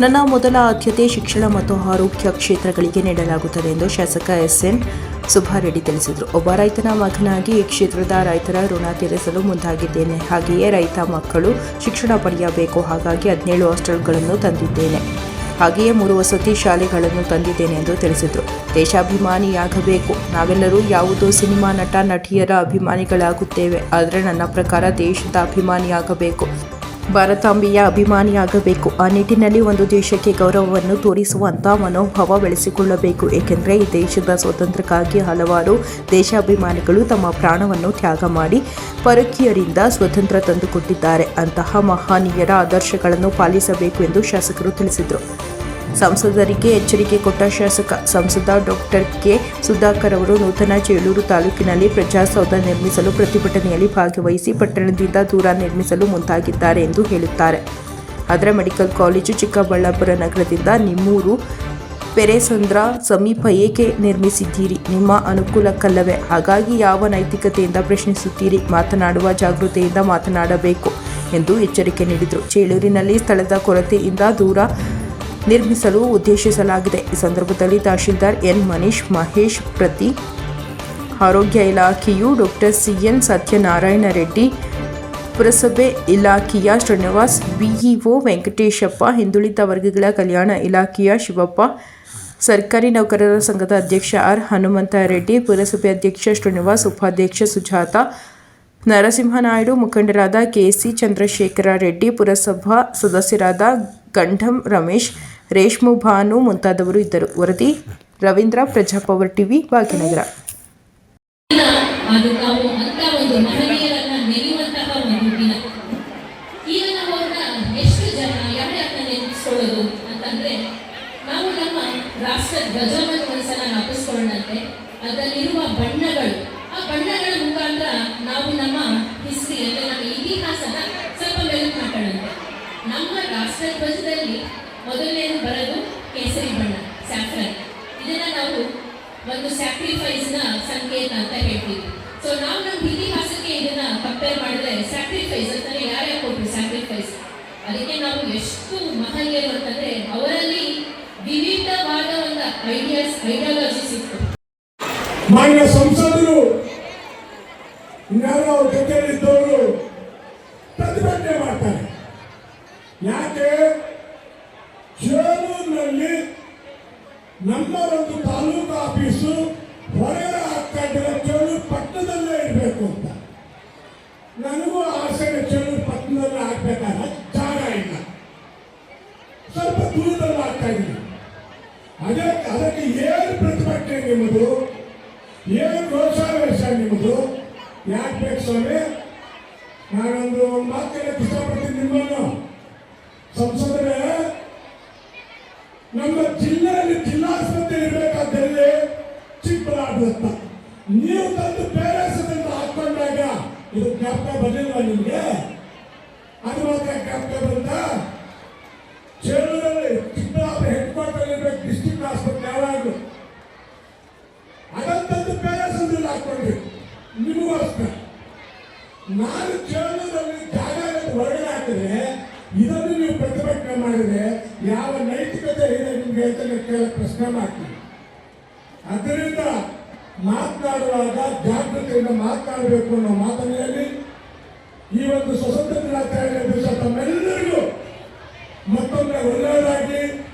ನನ್ನ ಮೊದಲ ಆದ್ಯತೆ ಶಿಕ್ಷಣ ಮತ್ತು ಆರೋಗ್ಯ ಕ್ಷೇತ್ರಗಳಿಗೆ ನೀಡಲಾಗುತ್ತದೆ ಎಂದು ಶಾಸಕ ಎಸ್ಎನ್ ಸುಬ್ಬಾರೆಡ್ಡಿ ತಿಳಿಸಿದರು. ಒಬ್ಬ ರೈತನ ಮಗನಾಗಿ ಈ ಕ್ಷೇತ್ರದ ರೈತರ ಋಣ ತೀರಿಸಲು ಮುಂದಾಗಿದ್ದೇನೆ. ಹಾಗೆಯೇ ರೈತ ಮಕ್ಕಳು ಶಿಕ್ಷಣ ಪಡೆಯಬೇಕು. ಹಾಗಾಗಿ ಹದಿನೇಳು ಹಾಸ್ಟೆಲ್ಗಳನ್ನು ತಂದಿದ್ದೇನೆ. ಹಾಗೆಯೇ ಮೂರು ವಸತಿ ಶಾಲೆಗಳನ್ನು ತಂದಿದ್ದೇನೆ ಎಂದು ತಿಳಿಸಿದರು. ದೇಶಾಭಿಮಾನಿಯಾಗಬೇಕು. ನಾವೆಲ್ಲರೂ ಯಾವುದೋ ಸಿನಿಮಾ ನಟ, ನಟಿಯರ ಅಭಿಮಾನಿಗಳಾಗುತ್ತೇವೆ. ಆದರೆ ನನ್ನ ಪ್ರಕಾರ ದೇಶದ ಅಭಿಮಾನಿಯಾಗಬೇಕು. ಭಾರತಾಂಬೆಯ ಅಭಿಮಾನಿಯಾಗಬೇಕು. ಆ ನಿಟ್ಟಿನಲ್ಲಿ ಒಂದು ದೇಶಕ್ಕೆ ಗೌರವವನ್ನು ತೋರಿಸುವಂಥ ಮನೋಭಾವ ಬೆಳೆಸಿಕೊಳ್ಳಬೇಕು. ಏಕೆಂದರೆ ಈ ದೇಶದ ಸ್ವಾತಂತ್ರ್ಯಕ್ಕಾಗಿ ಹಲವಾರು ದೇಶಾಭಿಮಾನಿಗಳು ತಮ್ಮ ಪ್ರಾಣವನ್ನು ತ್ಯಾಗ ಮಾಡಿ ಪರಕೀಯರಿಂದ ಸ್ವತಂತ್ರ ತಂದುಕೊಟ್ಟಿದ್ದಾರೆ. ಅಂತಹ ಮಹಾನೀಯರ ಆದರ್ಶಗಳನ್ನು ಪಾಲಿಸಬೇಕು ಎಂದು ಶಾಸಕರು ತಿಳಿಸಿದರು. ಸಂಸದರಿಗೆ ಎಚ್ಚರಿಕೆ ಕೊಟ್ಟ ಶಾಸಕ ಸಂಸದ ಡಾಕ್ಟರ್ ಕೆ. ಸುಧಾಕರ್ ಅವರು ನೂತನ ಚೇಳೂರು ತಾಲೂಕಿನಲ್ಲಿ ಪ್ರಜಾಸೌಧ ನಿರ್ಮಿಸಲು ಪ್ರತಿಭಟನೆಯಲ್ಲಿ ಭಾಗವಹಿಸಿ ಪಟ್ಟಣದಿಂದ ದೂರ ನಿರ್ಮಿಸಲು ಮುಂದಾಗಿದ್ದಾರೆ ಎಂದು ಹೇಳುತ್ತಾರೆ. ಆದರೆ ಮೆಡಿಕಲ್ ಕಾಲೇಜು ಚಿಕ್ಕಬಳ್ಳಾಪುರ ನಗರದಿಂದ ನಿಮ್ಮೂರು ಪೆರೆಸಂದ್ರ ಸಮೀಪ ಏಕೆ ನಿರ್ಮಿಸಿದ್ದೀರಿ? ನಿಮ್ಮ ಅನುಕೂಲಕ್ಕಲ್ಲವೇ? ಹಾಗಾಗಿ ಯಾವ ನೈತಿಕತೆಯಿಂದ ಪ್ರಶ್ನಿಸುತ್ತೀರಿ? ಮಾತನಾಡುವ ಜಾಗೃತೆಯಿಂದ ಮಾತನಾಡಬೇಕು ಎಂದು ಎಚ್ಚರಿಕೆ ನೀಡಿದರು. ಚೇಳೂರಿನಲ್ಲಿ ಸ್ಥಳದ ಕೊರತೆಯಿಂದ ದೂರ ನಿರ್ಮಿಸಲು ಉದ್ದೇಶಿಸಲಾಗಿದೆ. ಈ ಸಂದರ್ಭದಲ್ಲಿ ತಹಶೀಲ್ದಾರ್ ಎನ್. ಮನೀಶ್, ಮಹೇಶ್, ಪ್ರತಿ ಆರೋಗ್ಯ ಇಲಾಖೆಯು ಡಾಕ್ಟರ್ ಸಿಎನ್ ಸತ್ಯನಾರಾಯಣ ರೆಡ್ಡಿ, ಪುರಸಭೆ ಇಲಾಖೆಯ ಶ್ರೀನಿವಾಸ್ ಬಿಇಒ ವೆಂಕಟೇಶಪ್ಪ, ಹಿಂದುಳಿದ ವರ್ಗಗಳ ಕಲ್ಯಾಣ ಇಲಾಖೆಯ ಶಿವಪ್ಪ, ಸರ್ಕಾರಿ ನೌಕರರ ಸಂಘದ ಅಧ್ಯಕ್ಷ ಆರ್. ಹನುಮಂತ ರೆಡ್ಡಿ, ಪುರಸಭೆ ಅಧ್ಯಕ್ಷ ಶ್ರೀನಿವಾಸ್, ಉಪಾಧ್ಯಕ್ಷ ಸುಜಾತ, ನರಸಿಂಹನಾಯ್ಡು, ಮುಖಂಡರಾದ ಕೆಸಿ ಚಂದ್ರಶೇಖರ ರೆಡ್ಡಿ, ಪುರಸಭಾ ಸದಸ್ಯರಾದ ಗಂಢಂ ರಮೇಶ್ ರೇಷ್ಮು ಭಾನು ಮುಂತಾದವರು ಇದ್ದರು. ವರದಿ, ರವೀಂದ್ರ, ಪ್ರಜಾಪವರ್ ಟಿವಿ, ಭಾಗ್ಯನಗರ. ರಾಷ್ಟ್ರ ಅದರಲ್ಲಿರುವ ಬಣ್ಣಗಳು, ಆ ಬಣ್ಣಗಳ ಮುಖಾಂತರ ನಾವು ನಮ್ಮ ಹಿಸ್ಟ್ರಿ ಅಂದರೆ ನಮ್ಮ ಇತಿಹಾಸನ ಸ್ವಲ್ಪ ಮೆಲುಕು ನಮ್ಮ ರಾಷ್ಟ್ರ ಧ್ವಜದಲ್ಲಿ ಒಂದು ಸ್ಯಾಕ್ರಿಫೈಸ್ನ ಸಂಕೇತ ಅಂತ ಹೇಳ್ತೀವಿ. ಸೊ ನಾವು ನಮ್ಮ ಇತಿಹಾಸಕ್ಕೆ ಇದನ್ನ ಕಂಪೇರ್ ಮಾಡಿದ್ರೆ ಸ್ಯಾಕ್ರಿಫೈಸ್ ಅಂತಲೇ ಯಾರ್ಯಾರು ಕೊಟ್ಟರು ಸ್ಯಾಕ್ರಿಫೈಸ್ ಅದಕ್ಕೆ ನಾವು ಎಷ್ಟು ಮಹನೀಯರು ಅಂತಂದ್ರೆ ಅವರಲ್ಲಿ ವಿವಿಧವಾದ ಒಂದು ಐಡಿಯಾಸ್ ಐಡಿಯಾಲಜೀಸ್ ಇತ್ತು ಮಾನ್ಯ ಸಂಸದರು ಇನ್ನಾರು ಜೊತೆಯಲ್ಲಿದ್ದವರು ಪ್ರತಿಭಟನೆ ಮಾಡ್ತಾರೆ. ಯಾಕೆ? ಚೇಳೂರಿನಲ್ಲಿ ನಮ್ಮ ಒಂದು ತಾಲೂಕು ಆಫೀಸು ಹೊರಗಡೆ ಆಗ್ತಾ ಇದ್ರೆ ಪಟ್ಟದಲ್ಲೇ ಇರಬೇಕು ಅಂತ. ನನಗೂ ಆಸೆ ಇದೆ ಪಟ್ಟದಲ್ಲೇ ಆಗ್ಬೇಕಾದ್ರೆ ಜಾಗ ಇಲ್ಲ. ಸ್ವಲ್ಪ ದೂರದಲ್ಲಿ ಆಗ್ತಾ ಇದ್ದೀನಿ. ಅದೇ ಅದಕ್ಕೆ ಏನು ಪ್ರತಿಭಟನೆ ನಿಮ್ಮದು ಏನು ರೋಷಾವೇಶ ನಿಮ್ಮದು. ಯಾಕೆ ಬೇಕು ಸ್ವಾಮಿ? ನಾನೊಂದು ಮಾತು ಹೇಳಕ್ಕೆ ಇಷ್ಟಪಡ್ತೀನಿ ನಿಮ್ಮನ್ನು ನಮ್ಮ ಜಿಲ್ಲೆಯಲ್ಲಿ ಜಿಲ್ಲಾಸ್ಪತ್ರೆ ಇರಬೇಕಾದಲ್ಲಿ ಚಿಕ್ಕಬಳ್ಳಾಪುರ ನೀವು ತಂದು ಬೇರೆಸದಿಂದ ಹಾಕೊಂಡಾಗ ಇದು ಜ್ಞಾಪಕ ಬಂದಿಲ್ಲ ನಿಮಗೆ? ಅದು ಮಾತ್ರ ಜ್ಞಾಪಕ ಬಂತ? ಚೇಳೂರಲ್ಲಿ ಚಿಕ್ಕಬಳ್ಳಾಪುರ ಹೆಡ್ ಕ್ವಾರ್ಟರ್ ಇರಬೇಕು ಡಿಸ್ಟಿಕ್ ಆಸ್ಪತ್ರೆ, ಯಾವಾಗಲೂ. ಅದಂತದ್ದು ಬೇರೆಸದಿಂದ ಹಾಕೊಂಡ್ರಿ ನಿಮಗೋಸ್ಕರ. ನಾನು ಚೇಳೂರಲ್ಲಿ ಜಾಗ ಹೊರಗಡೆ ಹಾಕಿದ್ರೆ ಇದನ್ನು ನೀವು ಪ್ರತಿಭಟನೆ ಮಾಡಿದ್ರೆ ಯಾವ ನೈತಿಕತೆ ಇದೆ ಕೇಳ, ಪ್ರಶ್ನೆ ಮಾಡ್ತೀನಿ. ಅದರಿಂದ ಮಾತನಾಡುವಾಗ ಜಾಗೃತಿಯಿಂದ ಮಾತನಾಡಬೇಕು ಅನ್ನೋ ಮಾತನ್ನು ಹೇಳಿ ಈ ಒಂದು ಸ್ವತಂತ್ರ ದಿನಾಚರಣೆ ದಿವಸ ತಮ್ಮೆಲ್ಲರಿಗೂ ಮತ್ತೊಮ್ಮೆ ಒಳ್ಳೆಯದಾಗಿ